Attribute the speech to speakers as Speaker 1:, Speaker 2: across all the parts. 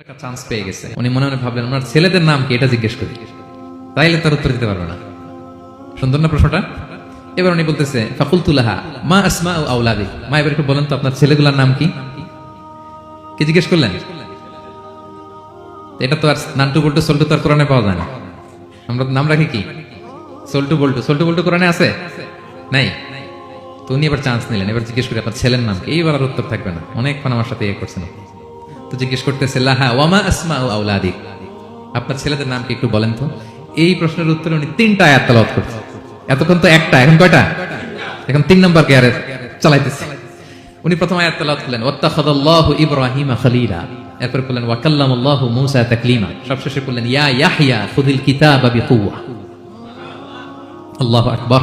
Speaker 1: একটা চান্স পেয়ে গেছে। উনি মনে মনে ভাবলেন, ওনার ছেলেদের নাম কি? এটা জিজ্ঞেস করি। তাইলে তার উত্তর দিতে না। সুন্দর না প্রশ্নটা? এবার উনি বলতেছে মা আসমা ও আউলাদি মা, এবার একটু বলেন তো, আপনার ছেলেগুলোর নাম কি? কি জিজ্ঞেস করলেন? এটা তো আর নান্টু বল্টু, সল্টু তো কোরআনে পাওয়া যায় না। আমরা নাম রাখি কি? সল্টু বল্টু। সল্টু বল্টু কোরআনে আছে? নাই। তো উনি এবার চান্স নিলেন। এবার জিজ্ঞেস করি, আপনার ছেলের নাম কি? এইবার আর উত্তর থাকবে না। অনেকক্ষণ আমার সাথে ইয়ে করছেন। তো জিজ্ঞেস করতেছে লাহা ওয়ামা আসমা ও আউলাদি আপনার ছেলেদের নাম কি একটু বলেন তো? এই প্রশ্নের উত্তরে উনি তিনটা আয়াত তালাওয়াত করছে। এতক্ষণ তো একটা, এখন কয়টা? এখন তিন নম্বর কে আরে চালাইতেছে। উনি প্রথম আয়াত তালাওয়াত করলেন, ওয়াত্তাখাদাল্লাহু ইব্রাহিমা খলিলা। এরপর বললেন, ওয়াকাল্লামাল্লাহু মূসা তাকলিমা। সবশেষে বললেন, ইয়া ইয়াহইয়া খুদিল কিতাবা বিকুওয়া। আল্লাহু আকবার।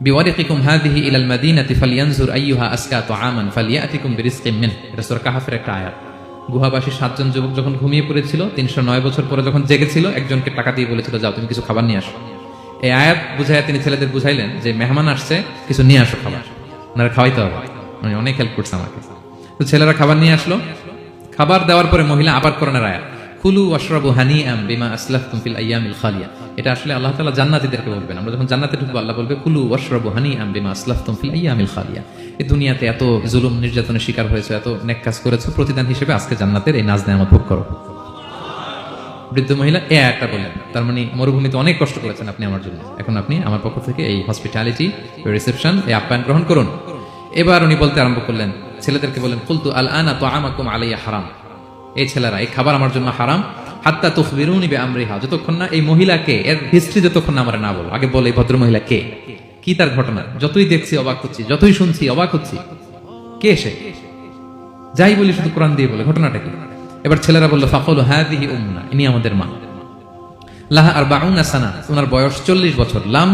Speaker 1: বিওয়ারিকিকুম হাদিহি ইলাল মাদিনাতি ফালিয়ানজুর আইয়ুহা আসকা তুআমান ফালিয়াতিকুম বিরিজকিম মিন এটা সূরা কাহাফের একটা আয়াত। গুহাবাসী সাতজন যুবক যখন ঘুমিয়ে পড়েছিল, তিনশো নয় বছর পরে যখন জেগেছিল, একজনকে টাকা দিয়ে বলেছিল, যাও, তুমি কিছু খাবার নিয়ে আসো। এই আয়াত বুঝাইয়া তিনি ছেলেদের বুঝাইলেন যে, মেহমান আসছে, কিছু নিয়ে আসো খাবার। ওনারা খাওয়াইতে হবে। মানে অনেক হেল্প করছে আমাকে। তো ছেলেরা খাবার নিয়ে আসলো। খাবার দেওয়ার পরে মহিলা আবার করোনার আয়াত। কুলু ওয়াশরাবু হানি আম বিমা আসলাফতুম ফিল আইয়ামিল খালিয়া। এটা আসলে আল্লাহ তাআলা জান্নাতীদেরকে বলবেন। আমরা যখন জান্নাতে ঢুকবো, আল্লাহ বলবে, কুলু ওয়াশরাবু হানি আম বিমা আসলাফতুম ফিল আইয়ামিল খালিয়া। এই দুনিয়াতে এত জুলুম, নির্যাতনের শিকার হয়েছে, এত নেক কাজ করেছ, প্রতিদান হিসেবে আজকে জান্নাতের এই নাজ নেয়ামত ভোগ করো। বৃদ্ধ মহিলা, এ একটা বললেন, তার মানে মরুভূমিতে অনেক কষ্ট করেছেন আপনি আমার জন্য। এখন আপনি আমার পক্ষ থেকে এই হসপিটালিটি, রিসেপশন, এই আপ্যায়ন গ্রহণ করুন। এবার উনি বলতে আরম্ভ করলেন, ছেলেদেরকে বললেন, কুলতু আল আনা তো আমাকুম আলাইয়া হারাম। এই ছেলেরা, এই খাবার আমার জন্য হারাম। হাত্তা তুখবিরুনি বে আমরিহা যতক্ষণ না এই মহিলাকে, এর হিস্ট্রি যতক্ষণ না আমরা না বলো আগে বলে, এই ভদ্র মহিলা কে? কি তার ঘটনা? যতই দেখছি, অবাক হচ্ছি, যতই শুনছি, অবাক হচ্ছি। কে সে? যাই বলি, শুধু কোরআন দিয়ে বলে, ঘটনাটা কি? এবার ছেলেরা বলল, ফাকল হাদিহি উম্মুনা ইনি আমাদের মা। লাহা আর বাউনা সানা ওনার বয়স চল্লিশ বছর। লাম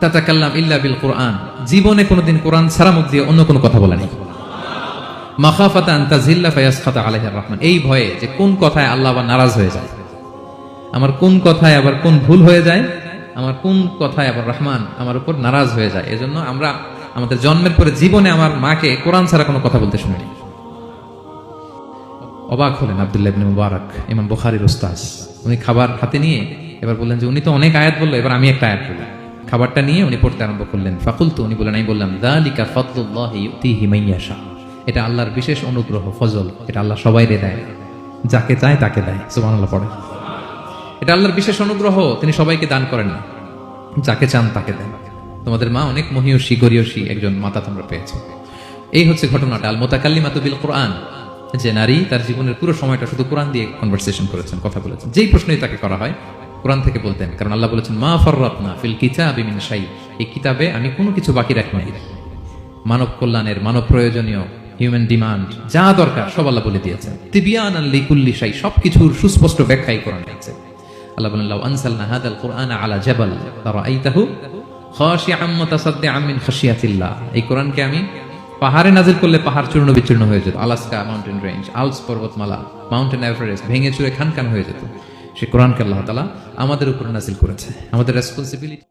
Speaker 1: তাতাকাল্লাম ইল্লা বিল কোরআন। জীবনে কোনোদিন কোরআন ছাড়া মুখ দিয়ে অন্য কোনো কথা বলেনি মাখাফাতা আন তাজিল্লা ফায়াসখাতা আলাইহির রহমান। এই ভয়ে যে কোন কথায় আল্লাহ আবার নারাজ হয়ে যায়? আমার কোন কথায় আবার কোন ভুল হয়ে যায়? আমার কোন কথায় আবার রহমান আমার উপর নারাজ হয়ে যায়? এজন্য আমরা আমাদের জন্মের পরে জীবনে আমার মাকে কোরআন ছাড়া কোনো কথা বলতে শুনিনি। অবাক হলেন আব্দুল্লাহ ইবনে মুবারক, ইমাম বুখারীর উস্তাজ উনি খাবার হাতে নিয়ে এবার বললেন যে উনি তো অনেক আয়াত বলল, এবার আমি একটা আয়াত বললাম খাবারটা নিয়ে উনি পড়তে আরম্ভ করলেন। ফাকুল তো উনি বললেন, আমি বললাম, দালিকা ফদলুল্লাহ ইউতিহি মাইয়াশা। এটা আল্লাহর বিশেষ অনুগ্রহ, ফজল। এটা আল্লাহ সবাইরে দেয়। যাকে চায় তাকে দেয়। সুবহানাল্লাহ, পড়ে। এটা আল্লাহর বিশেষ অনুগ্রহ, তিনি সবাইকে দান করেন না। যাকে চান তাকে দেন। তোমাদের মা অনেক মহিয়সী, গরিয়সী একজন মাতা তোমরা পেয়েছ। এই হচ্ছে ঘটনাটা। আল মোতাকাল্লিমাতু বিল কোরআন। যে নারী তার জীবনের পুরো সময়টা শুধু কোরআন দিয়ে কনভারসেশন করেছেন, কথা বলেছেন। যেই প্রশ্নই তাকে করা হয়, কোরআন থেকে বলতেন, কারণ আল্লাহ বলেছেন, মা ফররাতনা ফিল কিতাবি মিন শাই। এই কিতাবে আমি কোনো কিছু বাকি রাখি মানব কল্যাণের, মানব প্রয়োজনীয় হিউম্যান ডিমান্ড যা দরকার, সব আল্লাহ বলে দিয়েছেন। তিবিয়ান আল্লি কুল্লি শাই, সবকিছুর সুস্পষ্ট ব্যাখ্যাই কোরআন দিয়েছে আল্লাহ বলেন, লাউ আনসালনা হাদাল কোরআন আলা জাবাল তারাআইতাহু খাশিআম মুতাসাদ্দিআম মিন খাশিয়াতিল্লাহ। এই কোরআনকে আমি পাহাড়ে নাজিল করলে পাহাড় চূর্ণ বিচূর্ণ হয়ে যেত। আলাস্কা মাউন্টেন রেঞ্জ, আলস পর্বতমালা, মাউন্টেন এভারেস্ট ভেঙে চুরে খানখান হয়ে যেত। সে কোরআনকে আল্লাহ তালা আমাদের উপরে নাজিল করেছে। আমাদের রেসপন্সিবিলিটি